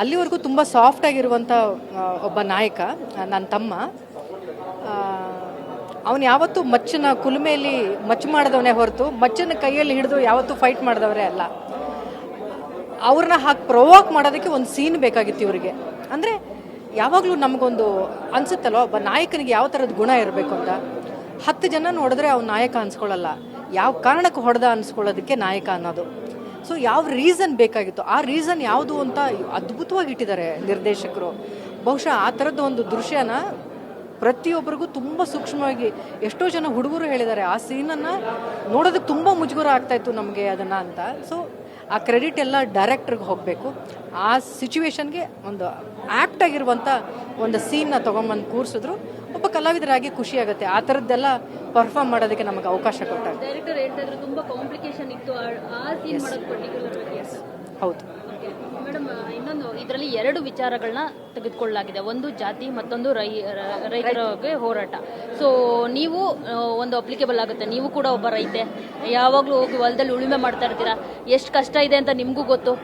ಅಲ್ಲಿವರೆಗೂ ತುಂಬ ಸಾಫ್ಟ್ ಆಗಿರುವಂಥ ಒಬ್ಬ ನಾಯಕ ನನ್ನ ತಮ್ಮ. ಅವನು ಯಾವತ್ತೂ ಮಚ್ಚನ ಕುಲುಮೆಯಲ್ಲಿ ಮಚ್ಚು ಮಾಡಿದವನೇ ಹೊರತು ಮಚ್ಚನ ಕೈಯಲ್ಲಿ ಹಿಡಿದು ಯಾವತ್ತೂ ಫೈಟ್ ಮಾಡಿದವರೇ ಅಲ್ಲ. ಅವ್ರನ್ನ ಹಾಕಿ ಪ್ರೊವೋಕ್ ಮಾಡೋದಕ್ಕೆ ಒಂದು ಸೀನ್ ಬೇಕಾಗಿತ್ತು ಇವರಿಗೆ. ಅಂದರೆ ಯಾವಾಗಲೂ ನಮಗೊಂದು ಅನ್ಸುತ್ತಲ್ಲ ಒಬ್ಬ ನಾಯಕನಿಗೆ ಯಾವ ಥರದ ಗುಣ ಇರಬೇಕು ಅಂತ. ಹತ್ತು ಜನ ನೋಡಿದ್ರೆ ಅವ್ನು ನಾಯಕ ಅನ್ಸ್ಕೊಳ್ಳಲ್ಲ. ಯಾವ ಕಾರಣಕ್ಕೆ ಹೊಡೆದ ಅನ್ಸ್ಕೊಳ್ಳೋದಕ್ಕೆ ನಾಯಕ ಅನ್ನೋದು. ಸೊ ಯಾವ ರೀಸನ್ ಬೇಕಾಗಿತ್ತು? ಆ ರೀಸನ್ ಯಾವುದು ಅಂತ ಅದ್ಭುತವಾಗಿ ಇಟ್ಟಿದ್ದಾರೆ ನಿರ್ದೇಶಕರು. ಬಹುಶಃ ಆ ಥರದ್ದು ಒಂದು ದೃಶ್ಯನ ಪ್ರತಿಯೊಬ್ಬರಿಗೂ ತುಂಬ ಸೂಕ್ಷ್ಮವಾಗಿ ಎಷ್ಟೋ ಜನ ಹುಡುಗರು ಹೇಳಿದ್ದಾರೆ. ಆ ಸೀನನ್ನು ನೋಡೋದಕ್ಕೆ ತುಂಬ ಮುಜುಗರ ಆಗ್ತಾಯಿತ್ತು ನಮಗೆ ಅದನ್ನು ಅಂತ. ಸೊ ಆ ಕ್ರೆಡಿಟ್ ಎಲ್ಲ ಡೈರೆಕ್ಟ್ರಿಗೆ ಹೋಗಬೇಕು. ಆ ಸಿಚುವೇಶನ್ಗೆ ಒಂದು ಆ್ಯಕ್ಟ್ ಆಗಿರುವಂಥ ಒಂದು ಸೀನ್ನ ತೊಗೊಂಬಂದು ಕೂರಿಸಿದ್ರು. ಒಬ್ಬ ಕಲಾವಿದರಾಗಿ ಖುಷಿ ಆಗುತ್ತೆ. ಆ ಥರದ್ದೆಲ್ಲ ಪರ್ಫಾರ್ಮ್ ಮಾಡೋದಕ್ಕೆ ನಮಗೆ ಅವಕಾಶ ಕೊಟ್ಟಾಗ. ಡೈರೆಕ್ಟರ್ ಹೇಳ್ತಾ ಇದ್ರು ತುಂಬಾ ಕಾಂಪ್ಲಿಕೇಶನ್ ಇತ್ತು. ಆ- ಆ ಮಾಡೋದು ಆಗಿ ಅಂತ. ಹೌದು. ಮೇಡಮ್ ಇನ್ನೊಂದು ಇದರಲ್ಲಿ ಎರಡು ವಿಚಾರಗಳನ್ನ ತೆಗೆದುಕೊಳ್ಳಲಾಗಿದೆ. ಒಂದು ಜಾತಿ ಮತ್ತೊಂದು ರೈ ರ- ರೈತರಿಗೆ ಹೋರಾಟ. ಸೊ ನೀವು ಒಂದು ಅಪ್ಲಿಕೇಬಲ್ ಆಗುತ್ತೆ. ನೀವು ಕೂಡ ಒಬ್ಬ ರೈತೆ. ಯಾವಾಗಲೂ ಹೋಗಿ ಹೊಲದಲ್ಲಿ ಉಳುಮೆ ಮಾಡ್ತಾ ಇರ್ತೀರಾ? ಎಷ್ಟು ಕಷ್ಟ ಇದೆ ಅಂತ ನಿಮಗೂ ಗೊತ್ತು.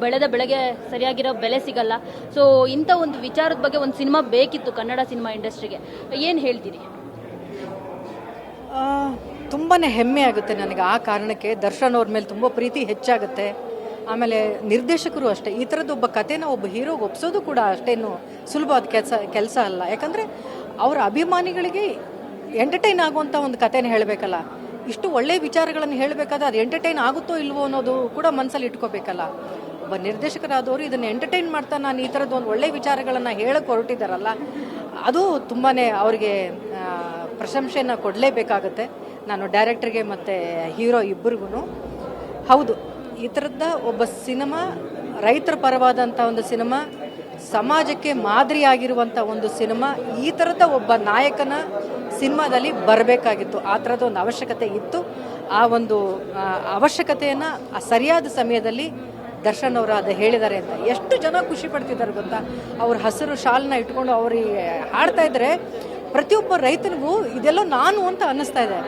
ಬೆಳೆದ ಬೆಳೆಗೆ ಸರಿಯಾಗಿರೋ ಬೆಲೆ ಸಿಗಲ್ಲ. ಸೊ ಇಂಥ ಒಂದು ವಿಚಾರದ ಬಗ್ಗೆ ಒಂದು ಸಿನಿಮಾ ಬೇಕಿತ್ತು ಕನ್ನಡ ಸಿನಿಮಾ ಇಂಡಸ್ಟ್ರಿಗೆ. ಏನು ಹೇಳ್ತೀರಿ? ತುಂಬಾ ಹೆಮ್ಮೆ ಆಗುತ್ತೆ ನನಗೆ ಆ ಕಾರಣಕ್ಕೆ. ದರ್ಶನ್ ಅವ್ರ ಮೇಲೆ ತುಂಬ ಪ್ರೀತಿ ಹೆಚ್ಚಾಗುತ್ತೆ. ಆಮೇಲೆ ನಿರ್ದೇಶಕರು ಅಷ್ಟೇ, ಈ ಥರದ್ದು ಒಬ್ಬ ಕಥೆನ ಒಬ್ಬ ಹೀರೋಗೆ ಒಪ್ಸೋದು ಕೂಡ ಅಷ್ಟೇನು ಸುಲಭವಾದ ಕೆಲಸ ಕೆಲಸ ಅಲ್ಲ. ಯಾಕಂದರೆ ಅವರ ಅಭಿಮಾನಿಗಳಿಗೆ ಎಂಟರ್ಟೈನ್ ಆಗುವಂಥ ಒಂದು ಕಥೆನ ಹೇಳಬೇಕಲ್ಲ. ಇಷ್ಟು ಒಳ್ಳೆಯ ವಿಚಾರಗಳನ್ನು ಹೇಳಬೇಕಾದ್ರೆ ಅದು ಎಂಟರ್ಟೈನ್ ಆಗುತ್ತೋ ಇಲ್ವೋ ಅನ್ನೋದು ಕೂಡ ಮನಸ್ಸಲ್ಲಿ ಇಟ್ಕೋಬೇಕಲ್ಲ. ಒಬ್ಬ ನಿರ್ದೇಶಕರಾದವರು ಇದನ್ನು ಎಂಟರ್ಟೈನ್ ಮಾಡ್ತಾ ನಾನು ಈ ಥರದ್ದು ಒಂದು ಒಳ್ಳೆಯ ವಿಚಾರಗಳನ್ನು ಹೇಳಕ್ಕೆ ಹೊರಟಿದ್ದಾರಲ್ಲ ಅದು ತುಂಬಾ ಅವರಿಗೆ ಪ್ರಶಂಸೆಯನ್ನು ಕೊಡಲೇಬೇಕಾಗತ್ತೆ. ನಾನು ಡೈರೆಕ್ಟ್ರಿಗೆ ಮತ್ತು ಹೀರೋ ಇಬ್ಬರಿಗೂ ಹೌದು. ಈ ಥರದ ಒಬ್ಬ ಸಿನಿಮಾ ರೈತರ ಪರವಾದಂಥ ಒಂದು ಸಿನಿಮಾ, ಸಮಾಜಕ್ಕೆ ಮಾದರಿಯಾಗಿರುವಂಥ ಒಂದು ಸಿನಿಮಾ, ಈ ಥರದ ಒಬ್ಬ ನಾಯಕನ ಸಿನಿಮಾದಲ್ಲಿ ಬರಬೇಕಾಗಿತ್ತು. ಆ ಥರದ ಒಂದು ಅವಶ್ಯಕತೆ ಇತ್ತು. ಆ ಒಂದು ಅವಶ್ಯಕತೆಯನ್ನು ಸರಿಯಾದ ಸಮಯದಲ್ಲಿ ದರ್ಶನ್ ಅವರು ಅದು ಹೇಳಿದ್ದಾರೆ ಅಂತ. ಎಷ್ಟು ಜನ ಖುಷಿ ಪಡ್ತಿದ್ದಾರೆ ಗೊತ್ತಾ? ಅವ್ರ ಹಸಿರು ಶಾಲ್ನ ಇಟ್ಕೊಂಡು ಅವ್ರಿಗೆ ಹಾಡ್ತಾ ಇದ್ರೆ ಪ್ರತಿಯೊಬ್ಬ ರೈತನಿಗೂ ಇದೆಲ್ಲ ನಾನು ಅಂತ ಅನ್ನಿಸ್ತಾ ಇದೆ.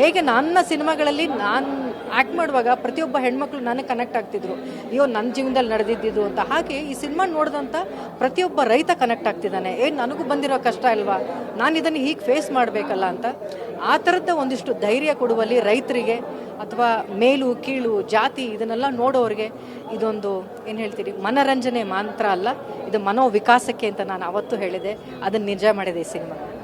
ಹೇಗೆ ನನ್ನ ಸಿನಿಮಾಗಳಲ್ಲಿ ನಾನು ಆ್ಯಕ್ಟ್ ಮಾಡುವಾಗ ಪ್ರತಿಯೊಬ್ಬ ಹೆಣ್ಮಕ್ಳು ನನಗೆ ಕನೆಕ್ಟ್ ಆಗ್ತಿದ್ರು. ಅಯ್ಯೋ ನನ್ನ ಜೀವನದಲ್ಲಿ ನಡೆದಿದ್ದು ಅಂತ. ಹಾಗೆ ಈ ಸಿನಿಮಾ ನೋಡಿದಂಥ ಪ್ರತಿಯೊಬ್ಬ ರೈತ ಕನೆಕ್ಟ್ ಆಗ್ತಿದ್ದಾನೆ. ಏ, ನನಗೂ ಬಂದಿರೋ ಕಷ್ಟ ಅಲ್ವಾ? ನಾನು ಇದನ್ನು ಹೀಗೆ ಫೇಸ್ ಮಾಡಬೇಕಲ್ಲ ಅಂತ. ಆ ಥರದ ಒಂದಿಷ್ಟು ಧೈರ್ಯ ಕೊಡುವಲ್ಲಿ ರೈತರಿಗೆ ಅಥವಾ ಮೇಲು, ಕೀಳು, ಜಾತಿ ಇದನ್ನೆಲ್ಲ ನೋಡೋರಿಗೆ ಇದೊಂದು, ಏನು ಹೇಳ್ತೀರಿ, ಮನರಂಜನೆ ಮಾತ್ರ ಅಲ್ಲ, ಇದು ಮನೋವಿಕಾಸಕ್ಕೆ ಅಂತ ನಾನು ಅವತ್ತು ಹೇಳಿದೆ. ಅದನ್ನು ನಿಜ ಮಾಡಿದೆ ಈ ಸಿನಿಮಾ.